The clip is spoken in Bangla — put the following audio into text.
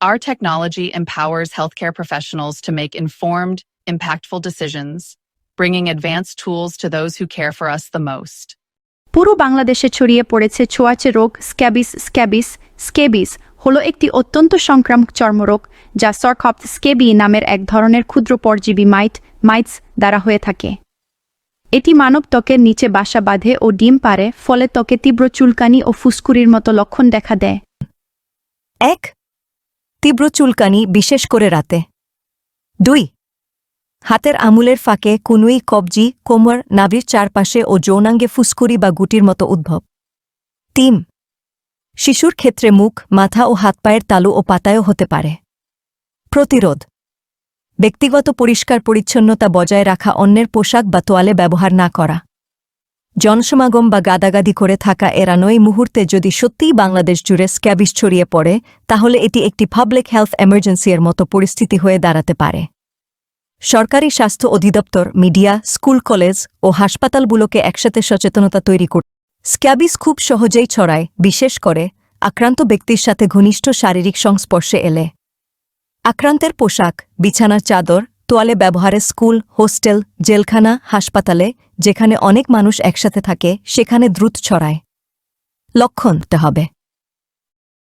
Our technology empowers healthcare professionals to make informed, impactful decisions, bringing advanced tools to those who care for us the most. পুরো বাংলাদেশে ছড়িয়ে পড়েছে ছোঁয়াচে রোগ স্ক্যাবিস স্ক্যাবিস স্কেবিস হলো একটি অত্যন্ত সংক্রামক চর্মরোগ যা সরকপ্ট স্কেবি নামের এক ধরনের ক্ষুদ্র পরজীবী মাইট মাইটস দ্বারা হয়ে থাকে এটি মানব ত্বকের নিচে বাসা বাঁধে ও ডিম পারে ফলে ত্বকে তীব্র চুলকানি ও ফুসকুরির মতো লক্ষণ দেখা দেয় এক তীব্র চুলকানি বিশেষ করে রাতে। দুই, হাতের আঙুলের ফাঁকে কুনুই, কবজি, কোমর, নাভির চারপাশে ও যৌনাঙ্গে ফুসকুরি বা গুটির মতো উদ্ভব। তিন, শিশুর ক্ষেত্রে মুখ, মাথা ও হাত পায়ের তালু ও পাতায়ও হতে পারে। প্রতিরোধ, ব্যক্তিগত পরিষ্কার পরিচ্ছন্নতা বজায় রাখা অন্যের পোশাক বা তোয়ালে ব্যবহার না করা। জনসমাগম বা গাদাগাদি করে থাকা এড়ানোই মুহূর্তে যদি সত্যিই বাংলাদেশ জুড়ে স্ক্যাবিস ছড়িয়ে পড়ে, তাহলে এটি একটি পাবলিক হেলথ এমার্জেন্সির মতো পরিস্থিতি হয়ে দাঁড়াতে পারে। সরকারি স্বাস্থ্য অধিদপ্তর, মিডিয়া, স্কুল, কলেজ ও হাসপাতালগুলোকে একসাথে সচেতনতা তৈরি কর স্ক্যাবিস খুব সহজেই ছড়ায়, বিশেষ করে আক্রান্ত ব্যক্তির সাথে ঘনিষ্ঠ শারীরিক সংস্পর্শে এলে। আক্রান্তের পোশাক, বিছানার চাদর তোয়ালে ব্যবহারে স্কুল, হোস্টেল, জেলখানা, হাসপাতালে, যেখানে অনেক মানুষ একসাথে থাকে, সেখানে দ্রুত ছড়ায়। লক্ষণ হবে।